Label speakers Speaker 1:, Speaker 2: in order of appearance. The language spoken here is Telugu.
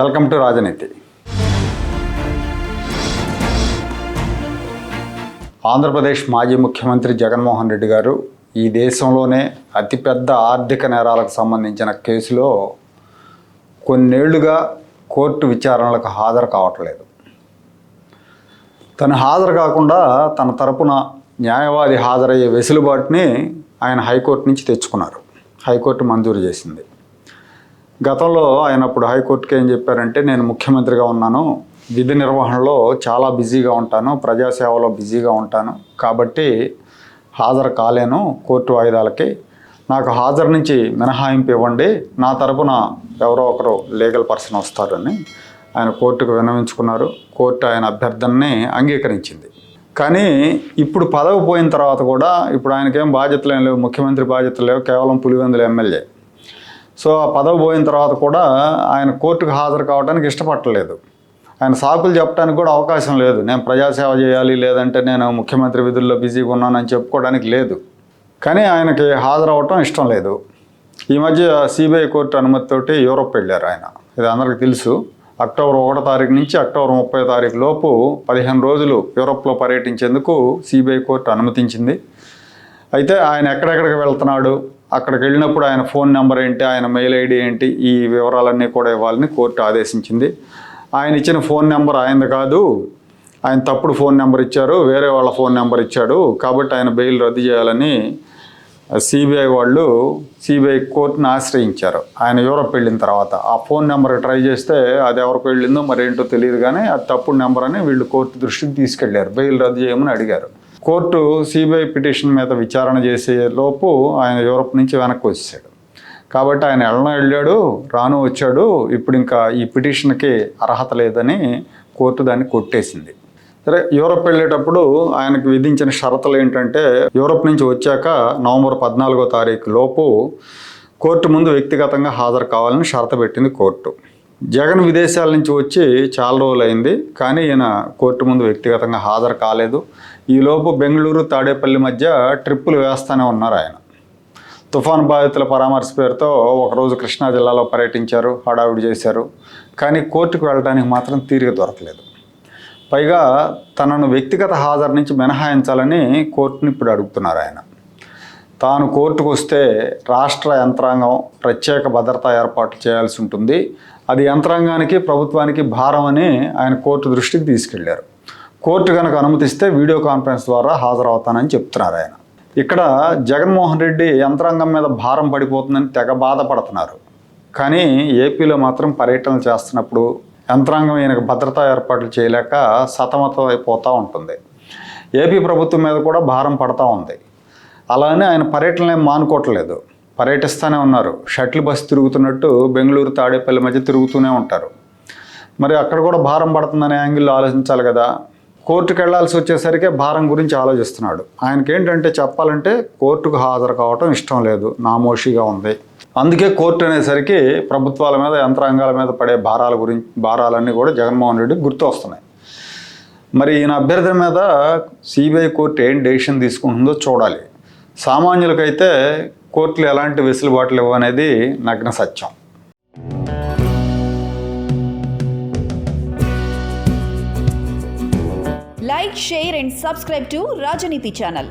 Speaker 1: వెల్కమ్ టు రాజనీతి. ఆంధ్రప్రదేశ్ మాజీ ముఖ్యమంత్రి జగన్మోహన్ రెడ్డి గారు ఈ దేశంలోనే అతిపెద్ద ఆర్థిక నేరాలకు సంబంధించిన కేసులో కొన్నేళ్ళుగా కోర్టు విచారణలకు హాజరు కావట్లేదు. తను హాజరు కాకుండా తన తరపున న్యాయవాది హాజరయ్యే వెసులుబాటుని ఆయన హైకోర్టు నుంచి తెచ్చుకున్నారు. హైకోర్టు మంజూరు చేసింది. గతంలో ఆయన అప్పుడు హైకోర్టుకి ఏం చెప్పారంటే నేను ముఖ్యమంత్రిగా ఉన్నాను విధి నిర్వహణలో చాలా బిజీగా ఉంటాను ప్రజాసేవలో బిజీగా ఉంటాను కాబట్టి హాజరు కాలేను కోర్టు వాయిదాలకి. నాకు హాజరు నుంచి మినహాయింపు ఇవ్వండి నా తరపున ఎవరో ఒకరు లీగల్ పర్సన్ వస్తారని ఆయన కోర్టుకు విన్నవించుకున్నారు. కోర్టు ఆయన అభ్యర్థనని అంగీకరించింది. కానీ ఇప్పుడు పదవి పోయిన తర్వాత కూడా ఇప్పుడు ఆయనకేం బాధ్యతలు లేవు ముఖ్యమంత్రి బాధ్యతలు లేవు కేవలం పులివెందుల ఎమ్మెల్యే. సో ఆ పదవి పోయిన తర్వాత కూడా ఆయన కోర్టుకు హాజరు కావడానికి ఇష్టపడలేదు. ఆయన సాకులు చెప్పడానికి కూడా అవకాశం లేదు. నేను ప్రజాసేవ చేయాలి లేదంటే నేను ముఖ్యమంత్రి విధుల్లో బిజీగా ఉన్నానని చెప్పుకోవడానికి లేదు. కానీ ఆయనకి హాజరవటం ఇష్టం లేదు. ఈ మధ్య సిబిఐ కోర్టు అనుమతితోటి యూరోప్ వెళ్ళారు ఆయన. ఇది అందరికీ తెలుసు. అక్టోబర్ ఒకటో తారీఖు నుంచి అక్టోబర్ ముప్పై తారీఖు లోపు పదిహేను రోజులు యూరోప్లో పర్యటించేందుకు సిబిఐ కోర్టు అనుమతించింది. అయితే ఆయన ఎక్కడెక్కడికి వెళ్తున్నాడు? అక్కడికి వెళ్ళినప్పుడు ఆయన ఫోన్ నెంబర్ ఏంటి ఆయన మెయిల్ ఐడి ఏంటి ఈ వివరాలన్నీ కూడా ఇవ్వాలని కోర్టు ఆదేశించింది. ఆయన ఇచ్చిన ఫోన్ నెంబర్ ఆయనది కాదు. ఆయన తప్పుడు ఫోన్ నెంబర్ ఇచ్చారు వేరే వాళ్ళ ఫోన్ నెంబర్ ఇచ్చాడు. కాబట్టి ఆయన బెయిల్ రద్దు చేయాలని సిబిఐ వాళ్ళు సిబిఐ కోర్టును ఆశ్రయించారు. ఆయన యూరప్ వెళ్ళిన తర్వాత. ఆ ఫోన్ నెంబర్ ట్రై చేస్తే అది ఎవరికి వెళ్ళిందో మరేంటో తెలియదు కానీ అది తప్పుడు నెంబర్ అని వీళ్ళు కోర్టు దృష్టికి తీసుకెళ్ళారు. బెయిల్ రద్దు చేయమని అడిగారు. కోర్టు సిబిఐ పిటిషన్ మీద విచారణ చేసే లోపు ఆయన యూరప్ నుంచి వెనక్కి వచ్చేసాడు. కాబట్టి ఆయన వెళ్ళను వెళ్ళాడు రాను వచ్చాడు. ఇప్పుడు ఇంకా ఈ పిటిషన్కి అర్హత లేదని కోర్టు దాన్ని కొట్టేసింది. సరే యూరప్ వెళ్ళేటప్పుడు ఆయనకు విధించిన షరతులు ఏంటంటే యూరప్ నుంచి వచ్చాక నవంబర్ పద్నాలుగో తారీఖు లోపు కోర్టు ముందు వ్యక్తిగతంగా హాజరు కావాలని షరత పెట్టింది కోర్టు. జగన్ విదేశాల నుంచి వచ్చి చాలా రోజులు అయింది కానీ ఈయన కోర్టు ముందు వ్యక్తిగతంగా హాజరు కాలేదు. ఈలోపు బెంగళూరు తాడేపల్లి మధ్య ట్రిప్పులు వేస్తూనే ఉన్నారు ఆయన. తుఫాన్ బాధితుల పరామర్శ పేరుతో ఒకరోజు కృష్ణా జిల్లాలో పర్యటించారు హడావిడి చేశారు కానీ కోర్టుకు వెళ్ళడానికి మాత్రం తీరిక దొరకలేదు. పైగా తనను వ్యక్తిగత హాజరు నుంచి మినహాయించాలని కోర్టుని ఇప్పుడు అడుగుతున్నారు ఆయన. తాను కోర్టుకు వస్తే రాష్ట్ర యంత్రాంగం ప్రత్యేక భద్రతా ఏర్పాట్లు చేయాల్సి ఉంటుంది. అది యంత్రాంగానికి ప్రభుత్వానికి భారం అని ఆయన కోర్టు దృష్టికి తీసుకెళ్ళారు. కోర్టు కనుక అనుమతిస్తే వీడియో కాన్ఫరెన్స్ ద్వారా హాజరవుతానని చెప్తున్నారు ఆయన. ఇక్కడ జగన్మోహన్ రెడ్డి యంత్రాంగం మీద భారం పడిపోతుందని తెగ బాధపడుతున్నారు. కానీ ఏపీలో మాత్రం పర్యటనలు చేస్తున్నప్పుడు యంత్రాంగం ఈయనకు భద్రతా ఏర్పాట్లు చేయలేక సతమతం అయిపోతూ ఉంటుంది. ఏపీ ప్రభుత్వం మీద కూడా భారం పడతా ఉంది. అలానే ఆయన పర్యటనలు ఏం మానుకోవట్లేదు. పర్యటిస్తూనే ఉన్నారు. షటిల్ బస్సు తిరుగుతున్నట్టు బెంగళూరు తాడేపల్లి మధ్య తిరుగుతూనే ఉంటారు. మరి అక్కడ కూడా భారం పడుతుందనే యాంగిల్లో ఆలోచించాలి కదా. కోర్టుకు వెళ్ళాల్సి వచ్చేసరికి భారం గురించి ఆలోచిస్తున్నాడు. ఆయనకి ఏంటంటే చెప్పాలంటే కోర్టుకు హాజరు కావటం ఇష్టం లేదు. నామోషిగా ఉంది. అందుకే కోర్టు అనేసరికి ప్రభుత్వాల మీద యంత్రాంగాల మీద పడే భారాల గురించి భారాలన్నీ కూడా జగన్మోహన్ రెడ్డి గుర్తు వస్తున్నాయి. మరి ఈయన అభ్యర్థన మీద సిబిఐ కోర్టు ఏం డెసిషన్ తీసుకుంటుందో చూడాలి. సామాన్యులకైతే కోర్టులు ఎలాంటి వెసులుబాట్లు ఇవ్వు అనేది నగ్న సత్యం.
Speaker 2: Like share and subscribe to Rajaneeti channel